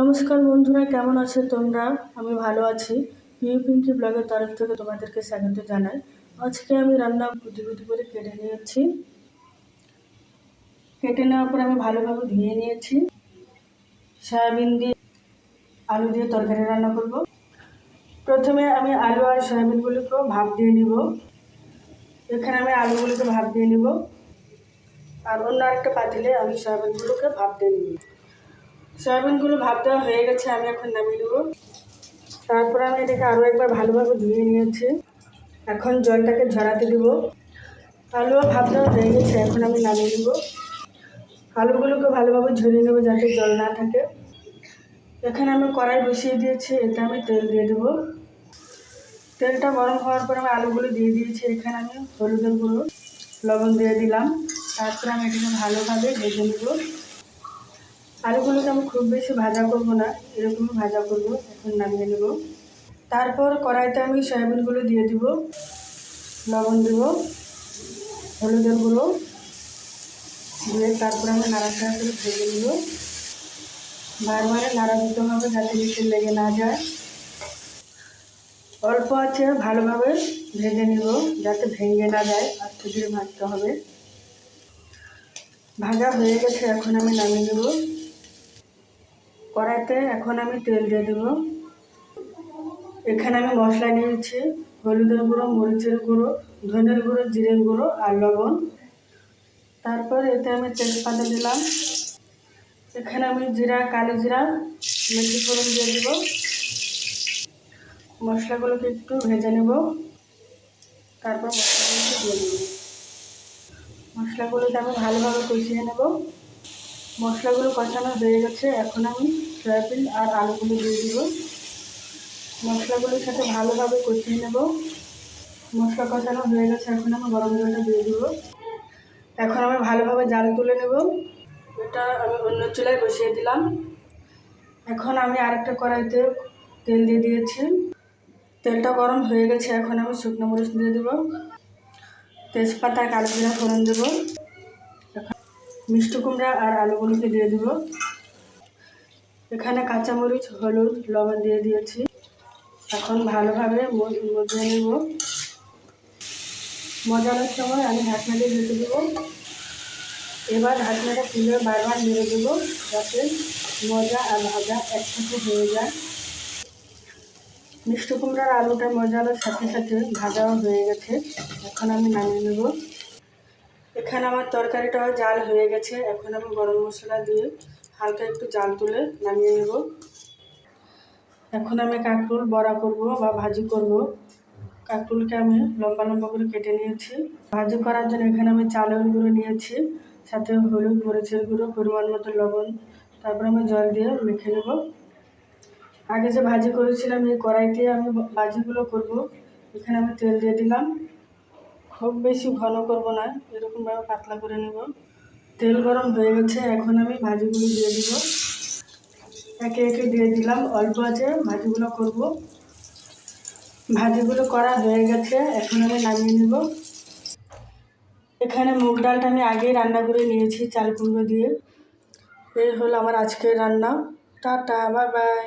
নমস্কার বন্ধুরা, কেমন আছে তোমরা? আমি ভালো আছি। পিউ পিঙ্কি ব্লগের তরফ থেকে তোমাদেরকে স্বাগত জানাই। আজকে আমি রান্না গুটি গুটি করে কেটে নিয়েছি। কেটে নেওয়ার পর আমি ভালোভাবে ধুয়ে নিয়েছি। সয়াবিন দিয়ে আলু দিয়ে তরকারি রান্না করব। প্রথমে আমি আলু আর সয়াবিনগুলোকেও ভাপ দিয়ে নিব। এখানে আমি আলুগুলোকে ভাপ দিয়ে নিব। আর অন্য আরেকটা পাতিলে আমি সয়াবিনগুলোকে ভাপ দিয়ে নিব। সয়াবিনগুলো ভাপ দেওয়া হয়ে গেছে, আমি এখন নামিয়ে নেব। তারপর আমি এটাকে আরও একবার ভালোভাবে ধুয়ে নিয়েছি। এখন জলটাকে ঝরাতে দেবো। আলুও ভাপ দেওয়া হয়ে গেছে, এখন আমি নামিয়ে নেব। আলুগুলোকে ভালোভাবে ঝরিয়ে নেব যাতে জল না থাকে। এখানে আমি কড়াই বসিয়ে দিয়েছি, এতে আমি তেল দিয়ে দেবো। তেলটা গরম হওয়ার পর আমি আলুগুলো দিয়ে দিয়েছি, এখানে আমি হলুদের গুঁড়ো, লবণ দিয়ে দিলাম। তারপরে আমি এটাকে ভালোভাবে ভেজে নেব। আলুগুলোকে আমি খুব বেশি ভাজা করব না এরকম ভাজা করব, এখন নামিয়ে নেব। তারপর কড়াইতে আমি সয়াবিনগুলো দিয়ে দিব, লবণ দেব, হলুদের গুঁড়ো, দিয়ে তারপরে আমি নাড়াচাড়া করে ভেজে নেব। বারবার নাড়া দিতে হবে যাতে নিচে লেগে না যায়। অল্প আছে, ভালোভাবে ভেজে নেব, যাতে ভেঙে না যায়, আর ধীরে ভাজতে হবে। ভাজা হয়ে গেছে, এখন আমি নামিয়ে নেব। কড়াইতে এখন আমি তেল দিয়ে দেবো। এখানে আমি মশলা নিয়েছি, হলুদের গুঁড়ো, মরিচের গুঁড়ো, ধনের গুঁড়ো, জিরের গুঁড়ো আর লবণ। তারপর এতে আমি তেজপাতা দিলাম। এখানে আমি জিরা, কালো জিরা, মেথি ফোড়ন দিয়ে দেবো। মশলাগুলোকে একটু ভেজে নেব। তারপর মশলাগুলোকে দিয়ে দেবো। মশলাগুলোকে আমি ভালোভাবে কষিয়ে নেব। মশলাগুলো কষানো হয়ে গেছে। এখন আমি সয়াবিন আর আলুগুলো দিয়ে দিব। মশলাগুলোর সাথে ভালোভাবে কষিয়ে নেব। মশলা কষানো হয়ে গেছে, এখন আমি গরম জলটা দিয়ে দিব। এখন আমি ভালোভাবে জাল তুলে নেব। এটা আমি অন্য চুলায় বসিয়ে দিলাম। এখন আমি আরেকটা কড়াইতে তেল দিয়ে দিয়েছি। তেলটা গরম হয়ে গেছে, এখন আমি শুকনো মরিচ দিয়ে দেবো। তেজপাতা কালো জিরা ফোড়ন দেবো। মিষ্টি কুমড়া আর আলুগুলোকে দিয়ে দেবো। এখানে কাঁচামরিচ, হলুদ, লবণ দিয়ে দিয়েছি। এখন ভালোভাবে মজে নেব। মজানোর সময় আমি ঢাকনা দিয়ে ঢেকে দেবো। এবার ঢাকনাটা খুলে বারবার নেড়ে দেবো যাতে মজা আর ভাজা একসাথে হয়ে যায়। মিষ্টি কুমড়ার আলুটা মজানোর সাথে সাথে ভাজাও হয়ে গেছে। এখন আমি নামিয়ে নেব। এখানে আমার তরকারিটাও জাল হয়ে গেছে। এখন আমি গরম মশলা দিয়ে হালকা একটু জাল তুলে নামিয়ে নেব। এখন আমি কাঁকরুল বড়া করব বা ভাজি করব। কাঁকরুলকে আমি লম্বা লম্বা করে কেটে নিয়েছি। ভাজি করার জন্য এখানে আমি চালের গুঁড়ো নিয়েছি, সাথে হলুদ, মরিচের গুঁড়ো, পরিমাণ মতো লবণ, তারপর আমি জল দিয়ে মেখে নেব। আগে যে ভাজি করেছিলাম এই কড়াইতে আমি ভাজিগুলো করব। এখানে আমি তেল দিয়ে দিলাম। খুব বেশি ঘন করব না এরকমভাবে পাতলা করে নেব। তেল গরম হয়ে গেছে, এখন আমি ভাজিগুলো দিয়ে দিব। একে একে দিয়ে দিলাম, অল্প আছে, ভাজিগুলো করব। ভাজিগুলো করা হয়ে গেছে, এখন আমি নামিয়ে নেব। এখানে মুগ ডালটা আমি আগেই রান্না করে নিয়েছি, চাল কুমড়ো দিয়ে। এই হলো আমার আজকের রান্না। Tata, bye bye.